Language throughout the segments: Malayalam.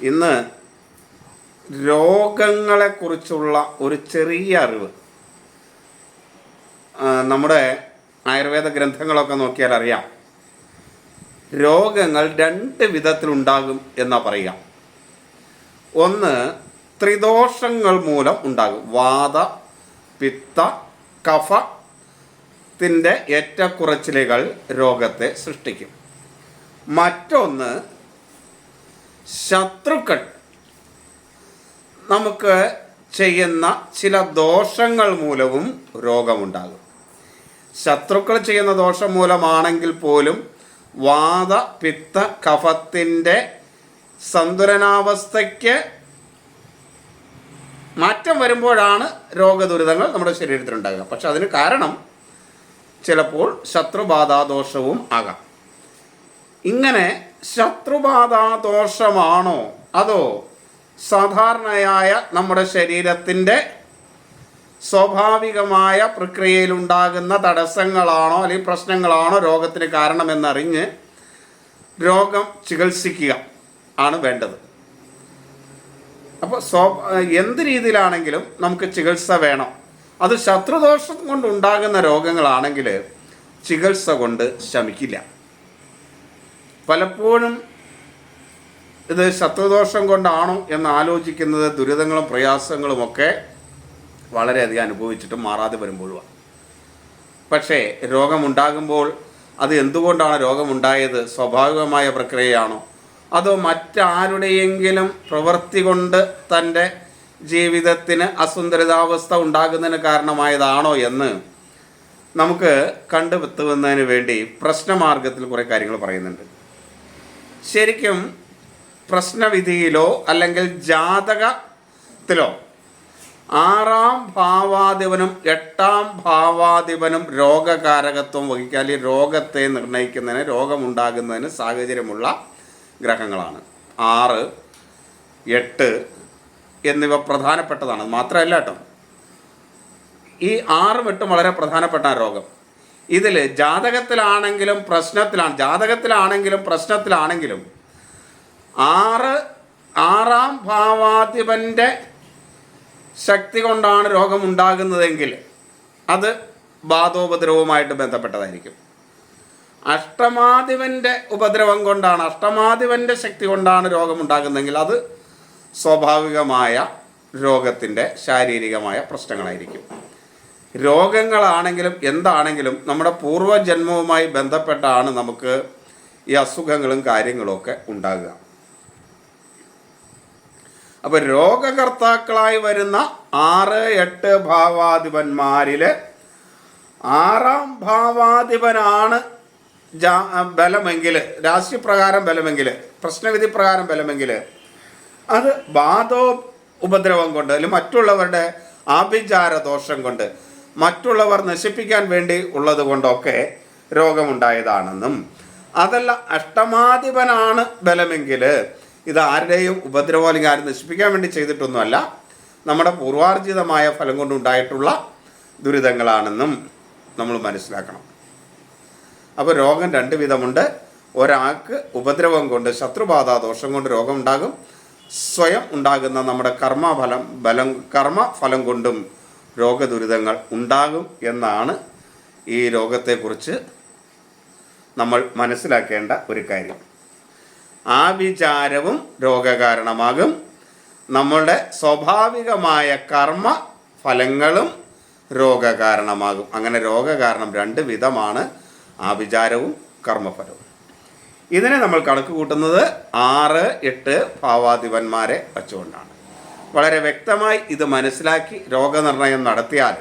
ഇന്ന് രോഗങ്ങളെക്കുറിച്ചുള്ള ഒരു ചെറിയ അറിവ്. നമ്മുടെ ആയുർവേദ ഗ്രന്ഥങ്ങളൊക്കെ നോക്കിയാൽ അറിയാം. രോഗങ്ങൾ രണ്ട് വിധത്തിലുണ്ടാകും എന്നാ പറയുക. ഒന്ന് ത്രിദോഷങ്ങൾ മൂലം ഉണ്ടാകും. വാത പിത്ത കഫത്തിന്റെ ഏറ്റക്കുറച്ചിലുകൾ രോഗത്തെ സൃഷ്ടിക്കും. മറ്റൊന്ന് ശത്രുക്കൾ. നമുക്ക് ചെയ്യുന്ന ചില ദോഷങ്ങൾ മൂലവും രോഗമുണ്ടാകും. ശത്രുക്കൾ ചെയ്യുന്ന ദോഷം മൂലമാണെങ്കിൽ പോലും വാത പിത്ത കഫത്തിന്റെ സന്തുലനാവസ്ഥയ്ക്ക് മാറ്റം വരുമ്പോഴാണ് രോഗദുരിതങ്ങൾ നമ്മുടെ ശരീരത്തിലുണ്ടാകുക പക്ഷെ അതിന് കാരണം ചിലപ്പോൾ ശത്രുബാധാദോഷവും ആകാം. ഇങ്ങനെ ശത്രുബാധാദോഷമാണോ? അതോ സാധാരണയായ നമ്മുടെ ശരീരത്തിന്റെ സ്വാഭാവികമായ പ്രക്രിയയിലുണ്ടാകുന്ന തടസ്സങ്ങളാണോ അല്ലെങ്കിൽ പ്രശ്നങ്ങളാണോ രോഗത്തിന് കാരണമെന്നറിഞ്ഞ് രോഗം ചികിത്സിക്കുക ആണ് വേണ്ടത്. അപ്പോൾ സ്വ എന്ത് രീതിയിലാണെങ്കിലും നമുക്ക് ചികിത്സ വേണം. അത് ശത്രുദോഷം കൊണ്ടുണ്ടാകുന്ന രോഗങ്ങളാണെങ്കിൽ ചികിത്സ കൊണ്ട് ശമിക്കില്ല. പലപ്പോഴും ഇത് ശത്രുദോഷം കൊണ്ടാണോ എന്ന് ആലോചിക്കുന്നത് ദുരിതങ്ങളും പ്രയാസങ്ങളുമൊക്കെ വളരെയധികം അനുഭവിച്ചിട്ട് മാറാതെ വരുമ്പോഴുമാണ് പക്ഷേ രോഗമുണ്ടാകുമ്പോൾ അത് എന്തുകൊണ്ടാണ് രോഗമുണ്ടായത്? സ്വാഭാവികമായ പ്രക്രിയയാണോ? അതോ മറ്റാരുടെയെങ്കിലും പ്രവൃത്തി കൊണ്ട് തന്റെ ജീവിതത്തിന് അസുന്ദരിതാവസ്ഥ ഉണ്ടാകുന്നതിന് കാരണമായതാണോ എന്ന് നമുക്ക് കണ്ടുപെത്തുന്നതിന് വേണ്ടി പ്രശ്നമാർഗത്തിൽ കുറേ കാര്യങ്ങൾ പറയുന്നുണ്ട്. ശരിക്കും പ്രശ്നവിധിയിലോ അല്ലെങ്കിൽ ജാതകത്തിലോ ആറാം ഭാവാധിപനും എട്ടാം ഭാവാധിപനും രോഗകാരകത്വം വഹിക്കാൻ അല്ലെങ്കിൽ രോഗത്തെ നിർണയിക്കുന്നതിന് രോഗമുണ്ടാകുന്നതിന് സാഹചര്യമുള്ള ഗ്രഹങ്ങളാണ്. ആറ് എട്ട് എന്നിവ പ്രധാനപ്പെട്ടതാണ്. മാത്രമല്ല കേട്ടോ ഈ ആറും എട്ടും വളരെ പ്രധാനപ്പെട്ട രോഗം. ഇതിൽ ജാതകത്തിലാണെങ്കിലും പ്രശ്നത്തിലാണ് ജാതകത്തിലാണെങ്കിലും പ്രശ്നത്തിലാണെങ്കിലും ആറ് ആറാം ഭാവാധിപന്റെ ശക്തി കൊണ്ടാണ് രോഗമുണ്ടാകുന്നതെങ്കിൽ അത് ബാധോപദ്രവവുമായിട്ട് ബന്ധപ്പെട്ടതായിരിക്കും. അഷ്ടമാധിപന്റെ ഉപദ്രവം കൊണ്ടാണ് അഷ്ടമാധിപന്റെ ശക്തി കൊണ്ടാണ് രോഗമുണ്ടാകുന്നതെങ്കിൽ അത് സ്വാഭാവികമായ രോഗത്തിന്റെ ശാരീരികമായ പ്രശ്നങ്ങളായിരിക്കും. രോഗങ്ങളാണെങ്കിലും എന്താണെങ്കിലും നമ്മുടെ പൂർവജന്മവുമായി ബന്ധപ്പെട്ടാണ് നമുക്ക് ഈ അസുഖങ്ങളും കാര്യങ്ങളൊക്കെ ഉണ്ടാകുക. അപ്പോൾ രോഗകർത്താക്കളായി വരുന്ന ആറ് എട്ട് ഭാവാധിപന്മാരിൽ ആറാം ഭാവാധിപനാണ് ജാ ബലമെങ്കിൽ രാശിപ്രകാരം ബലമെങ്കിൽ പ്രശ്നവിധി പ്രകാരം ബലമെങ്കിൽ അത് ബാധോ ഉപദ്രവം കൊണ്ട് അല്ലെങ്കിൽ മറ്റുള്ളവരുടെ ആഭിചാര ദോഷം കൊണ്ട് മറ്റുള്ളവർ നശിപ്പിക്കാൻ വേണ്ടി ഉള്ളതുകൊണ്ടൊക്കെ രോഗമുണ്ടായതാണെന്നും അതല്ല അഷ്ടമാധിപനാണ് ബലമെങ്കിൽ ഇത് ആരുടെയും ഉപദ്രവം അല്ലെങ്കിൽ ആരും നശിപ്പിക്കാൻ വേണ്ടി ചെയ്തിട്ടൊന്നുമല്ല നമ്മുടെ പൂർവാർജിതമായ ഫലം കൊണ്ടുണ്ടായിട്ടുള്ള ദുരിതങ്ങളാണെന്നും നമ്മൾ മനസ്സിലാക്കണം. അപ്പോൾ രോഗം രണ്ട് വിധമുണ്ട്. ഒരാൾക്ക് ഉപദ്രവം കൊണ്ട് ശത്രുബാധ ദോഷം കൊണ്ട് രോഗമുണ്ടാകും. സ്വയം ഉണ്ടാകുന്ന നമ്മുടെ കർമ്മഫലം ബലം കർമ്മഫലം കൊണ്ടും രോഗദുരിതങ്ങൾ ഉണ്ടാകും എന്നാണ് ഈ രോഗത്തെക്കുറിച്ച് നമ്മൾ മനസ്സിലാക്കേണ്ട ഒരു കാര്യം. ആ വിചാരവും രോഗകാരണമാകും. നമ്മളുടെ സ്വാഭാവികമായ കർമ്മ ഫലങ്ങളും രോഗകാരണമാകും. അങ്ങനെ രോഗകാരണം രണ്ട് വിധമാണ് ആഭിചാരവും കർമ്മഫലവും. ഇതിനെ നമ്മൾ കണക്ക് കൂട്ടുന്നത് ആറ് എട്ട് ഭാവാധിപന്മാരെ വച്ചുകൊണ്ടാണ്. വളരെ വ്യക്തമായി ഇത് മനസ്സിലാക്കി രോഗനിർണയം നടത്തിയാൽ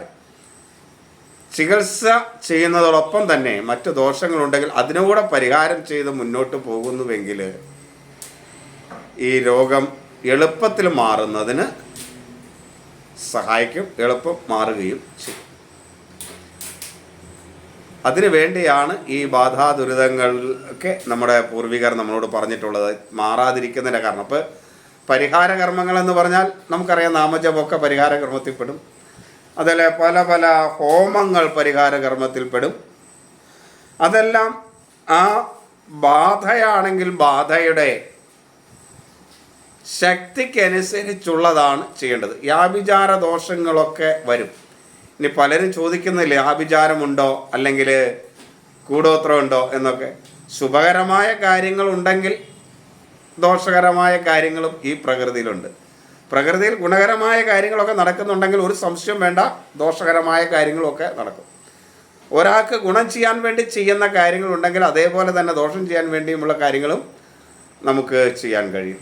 ചികിത്സ ചെയ്യുന്നതോടൊപ്പം തന്നെ മറ്റു ദോഷങ്ങളുണ്ടെങ്കിൽ അതിനുകൂടെ പരിഹാരം ചെയ്ത് മുന്നോട്ട് പോകുന്നുവെങ്കിൽ ഈ രോഗം എളുപ്പത്തിൽ മാറുന്നതിന് സഹായിക്കും എളുപ്പം മാറുകയും ചെയ്യും. അതിനു വേണ്ടിയാണ് ഈ ബാധാ ദുരിതങ്ങളൊക്കെ നമ്മുടെ പൂർവികർ നമ്മളോട് പറഞ്ഞിട്ടുള്ളത്. മാറാതിരിക്കുന്നതിന്റെ കാരണം. അപ്പോൾ പരിഹാര കർമ്മങ്ങൾ എന്ന് പറഞ്ഞാൽ നമുക്കറിയാം നാമജപമൊക്കെ പരിഹാര കർമ്മത്തിൽപ്പെടും അതിൽ പല പല ഹോമങ്ങൾ പരിഹാര കർമ്മത്തിൽപ്പെടും അതെല്ലാം ആ ബാധയാണെങ്കിൽ ബാധയുടെ ശക്തിക്കനുസരിച്ചുള്ളതാണ് ചെയ്യേണ്ടത്. വ്യാഭിചാര ദോഷങ്ങളൊക്കെ വരും. ഇനി പലരും ചോദിക്കുന്നില്ലേ ആഭിചാരമുണ്ടോ അല്ലെങ്കിൽ കൂടോത്രമുണ്ടോ എന്നൊക്കെ. ശുഭകരമായ കാര്യങ്ങളുണ്ടെങ്കിൽ ദോഷകരമായ കാര്യങ്ങളും ഈ പ്രകൃതിയിലുണ്ട്. പ്രകൃതിയിൽ ഗുണകരമായ കാര്യങ്ങളൊക്കെ നടക്കുന്നുണ്ടെങ്കിൽ ഒരു സംശയം വേണ്ട ദോഷകരമായ കാര്യങ്ങളൊക്കെ നടക്കും. ഒരാൾക്ക് ഗുണം ചെയ്യാൻ വേണ്ടി ചെയ്യുന്ന കാര്യങ്ങളുണ്ടെങ്കിൽ അതേപോലെ തന്നെ ദോഷം ചെയ്യാൻ വേണ്ടിയുമുള്ള കാര്യങ്ങളും നമുക്ക് ചെയ്യാൻ കഴിയും.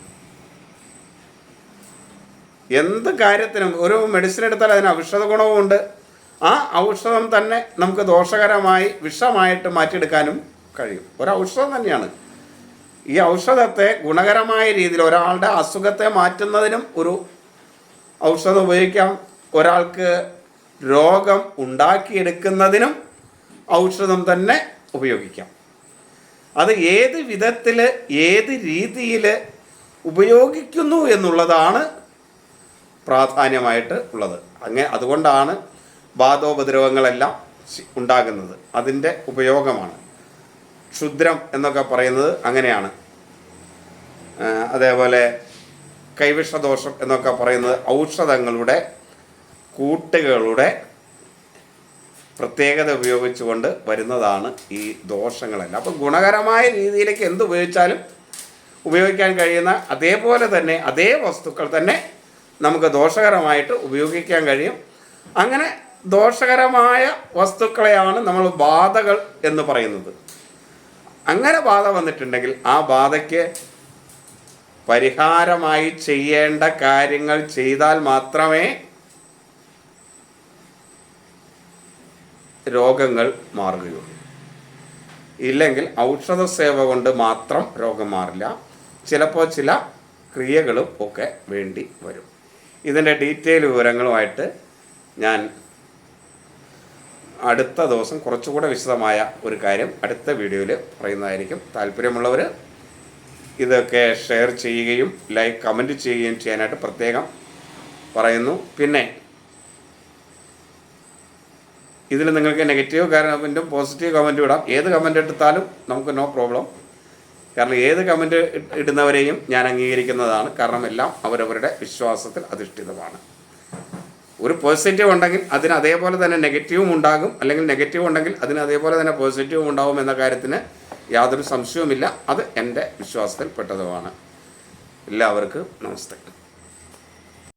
എന്ത് കാര്യത്തിനും ഒരു മെഡിസിൻ എടുത്താൽ അതിന് ഔഷധ ഗുണവുമുണ്ട്. ആ ഔഷധം തന്നെ നമുക്ക് ദോഷകരമായി വിഷമായിട്ട് മാറ്റിയെടുക്കാനും കഴിയും. ഒരു ഔഷധം തന്നെയാണ്. ഈ ഔഷധത്തെ ഗുണകരമായ രീതിയിൽ ഒരാളുടെ അസുഖത്തെ മാറ്റുന്നതിനും ഒരു ഔഷധം ഉപയോഗിക്കാം. ഒരാൾക്ക് രോഗം ഉണ്ടാക്കിയെടുക്കുന്നതിനും ഔഷധം തന്നെ ഉപയോഗിക്കാം. അത് ഏത് വിധത്തിൽ ഏത് രീതിയിൽ ഉപയോഗിക്കുന്നു എന്നുള്ളതാണ് പ്രാധാന്യമായിട്ട് ഉള്ളത്. അങ്ങനെ അതുകൊണ്ടാണ് ബാധോപദ്രവങ്ങളെല്ലാം ഉണ്ടാകുന്നത്. അതിന്റെ ഉപയോഗമാണ്. ക്ഷുദ്രം എന്നൊക്കെ പറയുന്നത് അങ്ങനെയാണ്. അതേപോലെ കൈവിഷദോഷം എന്നൊക്കെ പറയുന്നത് ഔഷധങ്ങളുടെ കൂട്ടുകളുടെ പ്രത്യേകത ഉപയോഗിച്ചുകൊണ്ട് വരുന്നതാണ് ഈ ദോഷങ്ങളെല്ലാം. അപ്പം ഗുണകരമായ രീതിയിലേക്ക് എന്ത് ഉപയോഗിച്ചാലും ഉപയോഗിക്കാൻ കഴിയുന്ന അതേപോലെ തന്നെ അതേ വസ്തുക്കൾ തന്നെ നമുക്ക് ദോഷകരമായിട്ട് ഉപയോഗിക്കാൻ കഴിയും. അങ്ങനെ ദോഷകരമായ വസ്തുക്കളെയാണ് നമ്മൾ ബാധകൾ എന്ന് പറയുന്നത്. അങ്ങനെ ബാധ വന്നിട്ടുണ്ടെങ്കിൽ ആ ബാധയ്ക്ക് പരിഹാരമായി ചെയ്യേണ്ട കാര്യങ്ങൾ ചെയ്താൽ മാത്രമേ രോഗങ്ങൾ മാറുകയുള്ളൂ. ഇല്ലെങ്കിൽ ഔഷധ സേവ കൊണ്ട് മാത്രം രോഗം മാറില്ല. ചിലപ്പോൾ ചില ക്രിയകളും ഒക്കെ വേണ്ടി വരും. ഇതിന്റെ ഡീറ്റെയിൽ വിവരങ്ങളുമായിട്ട് ഞാൻ അടുത്ത ദിവസം കുറച്ചുകൂടെ വിശദമായ ഒരു കാര്യം അടുത്ത വീഡിയോയിൽ പറയുന്നതായിരിക്കും. താല്പര്യമുള്ളവർ ഇതൊക്കെ ഷെയർ ചെയ്യുകയും ലൈക്ക് കമന്റ് ചെയ്യുകയും ചെയ്യാനായിട്ട് പ്രത്യേകം പറയുന്നു. പിന്നെ ഇതിൽ നിങ്ങൾക്ക് നെഗറ്റീവ് കമന്റും പോസിറ്റീവ് കമന്റും ഇടാം. ഏത് കമന്റ് എടുത്താലും നമുക്ക് നോ പ്രോബ്ലം. കാരണം ഏത് കമന്റ് ഇടുന്നവരെയും ഞാൻ അംഗീകരിക്കുന്നതാണ്. കാരണം എല്ലാം അവരവരുടെ വിശ്വാസത്തിൽ അധിഷ്ഠിതമാണ്. ഒരു പോസിറ്റീവ് ഉണ്ടെങ്കിൽ അതിന് അതേപോലെ തന്നെ നെഗറ്റീവും ഉണ്ടാകും. അല്ലെങ്കിൽ നെഗറ്റീവ് ഉണ്ടെങ്കിൽ അതിന് അതേപോലെ തന്നെ പോസിറ്റീവും ഉണ്ടാകും എന്ന കാര്യത്തിന് യാതൊരു സംശയവുമില്ല. അത് എന്റെ വിശ്വാസത്തിൽപ്പെട്ടതുമാണ്. എല്ലാവർക്കും നമസ്തേ.